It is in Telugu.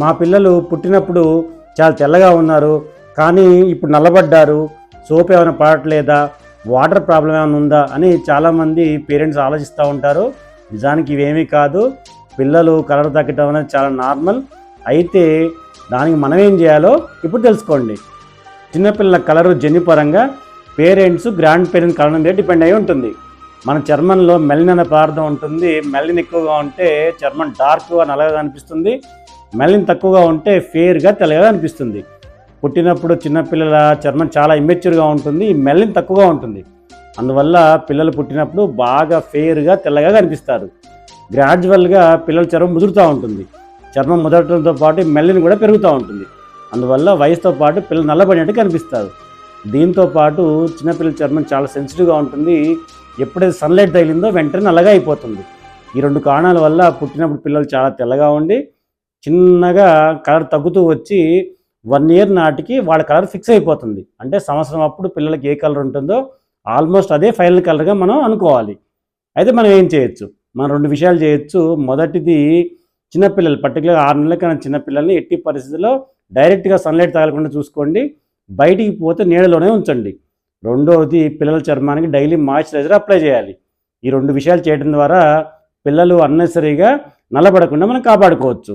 మా పిల్లలు పుట్టినప్పుడు చాలా తెల్లగా ఉన్నారు కానీ ఇప్పుడు నల్లబడ్డారు సోప్ ఏమైనా పడట్లేదా వాటర్ ప్రాబ్లం ఏమైనా ఉందా అని చాలామంది పేరెంట్స్ ఆలోచిస్తూ ఉంటారు. నిజానికి ఇవేమీ కాదు పిల్లలు కలర్ తగ్గటం అనేది చాలా నార్మల్. అయితే దానికి మనం ఏం చేయాలో ఇప్పుడు తెలుసుకోండి. చిన్నపిల్లల కలరు జన్యుపరంగా పేరెంట్స్ గ్రాండ్ పేరెంట్స్ కలర్ మీద డిపెండ్ అయి ఉంటుంది. మన చర్మంలో మెలిన్ అనే పదార్థం ఉంటుంది. మెలిన్ ఎక్కువగా ఉంటే చర్మం డార్క్గా నల్లగా కనిపిస్తుంది మెలిన్ తక్కువగా ఉంటే ఫేర్గా తెల్లగా అనిపిస్తుంది. పుట్టినప్పుడు చిన్నపిల్లల చర్మం చాలా ఇమ్మెచ్యూర్గా ఉంటుంది ఈ తక్కువగా ఉంటుంది. అందువల్ల పిల్లలు పుట్టినప్పుడు బాగా ఫేర్గా తెల్లగా కనిపిస్తారు. గ్రాడ్యువల్గా పిల్లల చర్మం ముదురుతూ ఉంటుంది. చర్మం ముదరటంతో పాటు మెల్లిని కూడా పెరుగుతూ ఉంటుంది. అందువల్ల వయసుతో పాటు పిల్లలు నల్లబడినట్టు కనిపిస్తారు. దీంతో పాటు చిన్నపిల్లల చర్మం చాలా సెన్సిటివ్గా ఉంటుంది. ఎప్పుడైతే సన్లైట్ తగిలిందో వెంటనే నల్లగా అయిపోతుంది. ఈ రెండు కారణాల వల్ల పుట్టినప్పుడు పిల్లలు చాలా తెల్లగా ఉండి చిన్నగా కలర్ తగ్గుతూ వచ్చి వన్ ఇయర్ నాటికి వాళ్ళ కలర్ ఫిక్స్ అయిపోతుంది. అంటే సంవత్సరం అప్పుడు పిల్లలకి ఏ కలర్ ఉంటుందో ఆల్మోస్ట్ అదే ఫైనల్ కలర్గా మనం అనుకోవాలి. అయితే మనం ఏం చేయొచ్చు? మనం రెండు విషయాలు చేయొచ్చు. మొదటిది చిన్నపిల్లలు పర్టికులర్ ఆరు నెలల కన్నా చిన్నపిల్లల్ని ఎట్టి పరిస్థితుల్లో డైరెక్ట్గా సన్లైట్ తగలకుండా చూసుకోండి. బయటికి పోతే నీడలోనే ఉంచండి. రెండవది పిల్లల చర్మానికి డైలీ మాయిశ్చరైజర్ అప్లై చేయాలి. ఈ రెండు విషయాలు చేయడం ద్వారా పిల్లలు అన్నెసరీగా నల్లబడకుండా మనం కాపాడుకోవచ్చు.